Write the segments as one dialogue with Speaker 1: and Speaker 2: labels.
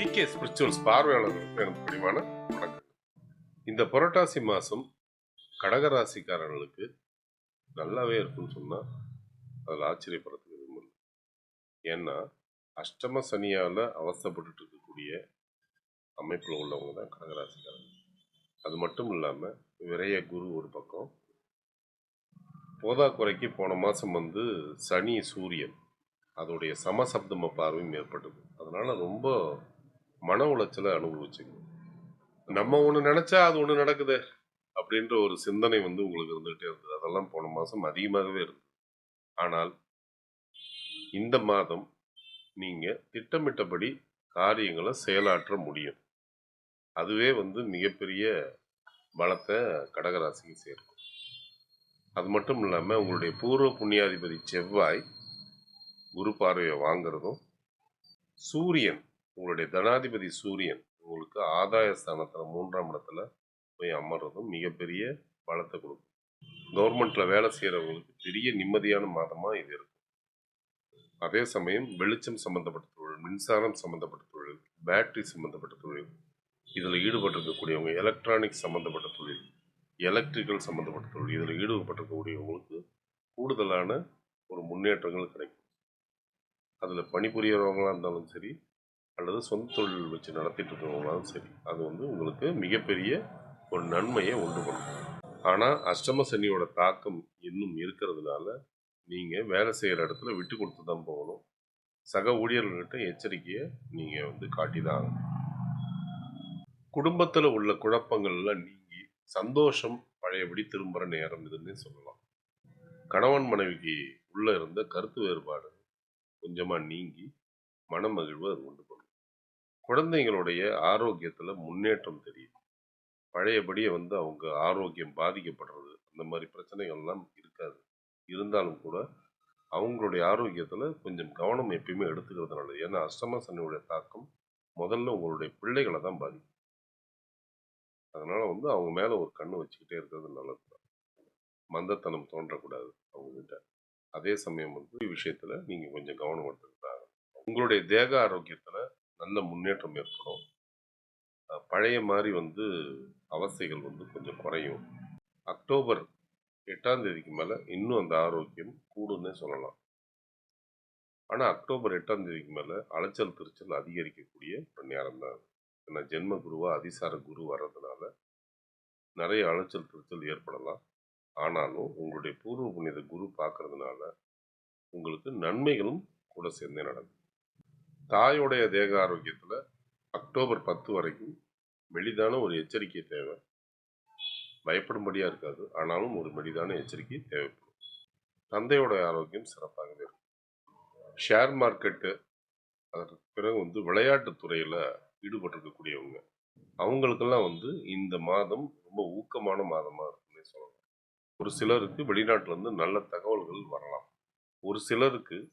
Speaker 1: GK spirituals பார்வையாளர்களுக்கு எனக்கு பிடிவான வணக்கம். இந்த புரட்டாசி மாதம் கடகராசிக்காரர்களுக்கு நல்லாவே இருக்குன்னு சொன்னால் அதில் ஆச்சரியப்படுறதுக்கு எதுவும் இல்லை. ஏன்னா அஷ்டம சனியால் அவஸ்தைப்பட்டுட்டு இருக்கக்கூடிய அமைப்பில் உள்ளவங்க தான் கடகராசிக்காரங்க. அது மட்டும் இல்லாமல் விரைய குரு ஒரு பக்கம் போதாக்குறைக்கு போன மாதம் வந்து சனி சூரியன் அதோடைய சமசப்தம பார்வையும் ஏற்பட்டது. அதனால் ரொம்ப மன உளைச்சலை அனுபவிச்சுங்க. நம்ம ஒன்று நினச்சா அது ஒன்று நடக்குது அப்படின்ற ஒரு சிந்தனை வந்து உங்களுக்கு இருந்துகிட்டே இருந்தது. அதெல்லாம் போன மாதம் அதிகமாகவே இருந்தது. ஆனால் இந்த மாதம் நீங்கள் திட்டமிட்டபடி காரியங்களை செயலாற்ற முடியும். அதுவே வந்து மிகப்பெரிய பலத்தை கடகராசிக்கு சேர்க்கும். அது மட்டும் இல்லாமல் உங்களுடைய பூர்வ புண்ணியாதிபதி செவ்வாய் குரு பார்வையை வாங்குறதும் சூரியன் உங்களுடைய தனாதிபதி சூரியன் உங்களுக்கு ஆதாய ஸ்தானத்தில் மூன்றாம் இடத்துல போய் அமர்றதும் மிகப்பெரிய பலத்தை கொடுக்கும். கவர்மெண்ட்ல வேலை செய்கிறவங்களுக்கு பெரிய நிம்மதியான மாதமாக இது இருக்கும். அதே சமயம் வெளிச்சம் சம்மந்தப்பட்ட தொழில் மின்சாரம் சம்மந்தப்பட்ட தொழில் பேட்டரி சம்மந்தப்பட்ட தொழில் இதில் ஈடுபட்டிருக்கக்கூடியவங்க எலக்ட்ரானிக்ஸ் சம்மந்தப்பட்ட தொழில் எலக்ட்ரிக்கல் சம்மந்தப்பட்ட தொழில் இதில் ஈடுபட்டிருக்கக்கூடியவங்களுக்கு கூடுதலான ஒரு முன்னேற்றங்கள் கிடைக்கும். அதில் பணிபுரியறவங்களாக இருந்தாலும் சரி அல்லது சொந்த தொழில் வச்சு நடத்திட்டு இருக்கிறவங்களாலும் சரி அது வந்து உங்களுக்கு மிகப்பெரிய ஒரு நன்மையை உண்டு பண்ணும். ஆனால் அஷ்டம சனியோட தாக்கம் இன்னும் இருக்கிறதுனால நீங்கள் வேலை செய்கிற இடத்துல விட்டு கொடுத்து தான் போகணும். சக ஊழியர்கள்கிட்ட எச்சரிக்கையை நீங்கள் வந்து காட்டி தான் ஆகணும். குடும்பத்தில் உள்ள குழப்பங்கள்லாம் நீங்கி சந்தோஷம் பழையபடி திரும்புகிற நேரம் இதுன்னே சொல்லலாம். கணவன் மனைவிக்கு உள்ளே இருந்த கருத்து வேறுபாடு கொஞ்சமாக நீங்கி மனமகிழ்வு அது உண்டு பண்ணும். குழந்தைங்களுடைய ஆரோக்கியத்தில் முன்னேற்றம் தெரியும் பழையபடியே வந்து அவங்க ஆரோக்கியம் பாதிக்கப்படுறது அந்த மாதிரி பிரச்சனைகள்லாம் இருக்காது. இருந்தாலும் கூட அவங்களுடைய ஆரோக்கியத்தில் கொஞ்சம் கவனம் எப்பயுமே எடுத்துக்கிறது நல்லது ஏன்னா அஷ்டம சனியுடைய தாக்கம் முதல்ல உங்களுடைய பிள்ளைகளை தான் பாதிக்கும். அதனால வந்து அவங்க மேலே ஒரு கண்ணு வச்சுக்கிட்டே இருக்கிறது நல்லது தான். மந்தத்தனம் தோன்றக்கூடாது அவங்ககிட்ட. அதே சமயம் வந்து விஷயத்துல நீங்க கொஞ்சம் கவனம் எடுத்துக்கிட்டாங்க உங்களுடைய தேக ஆரோக்கியத்தை நல்ல முன்னேற்றம் ஏற்படும். பழைய மாதிரி வந்து அவஸ்தைகள் வந்து கொஞ்சம் குறையும். அக்டோபர் எட்டாம் தேதிக்கு மேலே இன்னும் அந்த ஆரோக்கியம் கூடுன்னே சொல்லலாம். ஆனால் அக்டோபர் எட்டாம் தேதிக்கு மேலே அலைச்சல் திருச்சல் அதிகரிக்கக்கூடிய ஒரு நேரம் தான். ஏன்னா ஜென்ம குருவாக அதிசார குரு வர்றதுனால நிறைய அலைச்சல் திருச்சல் ஏற்படலாம். ஆனாலும் உங்களுடைய பூர்வ புண்ணியத குரு பார்க்கறதுனால உங்களுக்கு நன்மைகளும் கூட சேர்ந்தே நடக்கும். தாயோடைய தேக ஆரோக்கியத்தில் அக்டோபர் பத்து வரைக்கும் மெலிதான ஒரு எச்சரிக்கை தேவை. பயப்படும்படியாக இருக்காது. ஆனாலும் ஒரு மெலிதான எச்சரிக்கை தேவைப்படும். தந்தையோட ஆரோக்கியம் சிறப்பாகவே இருக்கும். ஷேர் மார்க்கெட்டு அதற்கு பிறகு வந்து விளையாட்டுத் துறையில் ஈடுபட்டிருக்கக்கூடியவங்க அவங்களுக்கெல்லாம் வந்து இந்த மாதம் ரொம்ப ஊக்கமான மாதமாக இருக்குன்னே சொல்லலாம். ஒரு சிலருக்கு வெளிநாட்டிலேருந்து நல்ல தகவல்கள் வரலாம். ஒரு சிலருக்கு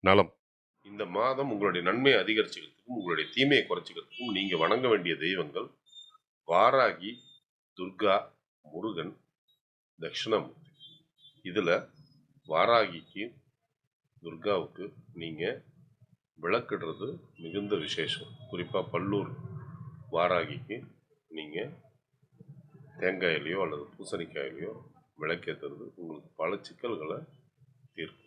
Speaker 2: நலம்.
Speaker 1: இந்த மாதம் உங்களுடைய நன்மையை அதிகரிச்சுக்கிறதுக்கும் உங்களுடைய தீமையை குறைச்சிக்கிறதுக்கும் நீங்க வணங்க வேண்டிய தெய்வங்கள் வாராகி துர்கா முருகன் தட்சிணாமூர்த்தி. இதுல வாராகிக்கு துர்காவுக்கு நீங்க விளக்கிடுறது மிகுந்த விசேஷம். குறிப்பா பல்லூர் வாராகிக்கு நீங்க தேங்காயிலையோ அல்லது பூசணிக்காயிலையோ விளக்கேற்றுறது உங்களுக்கு பல சிக்கல்களை தீர்க்கும்.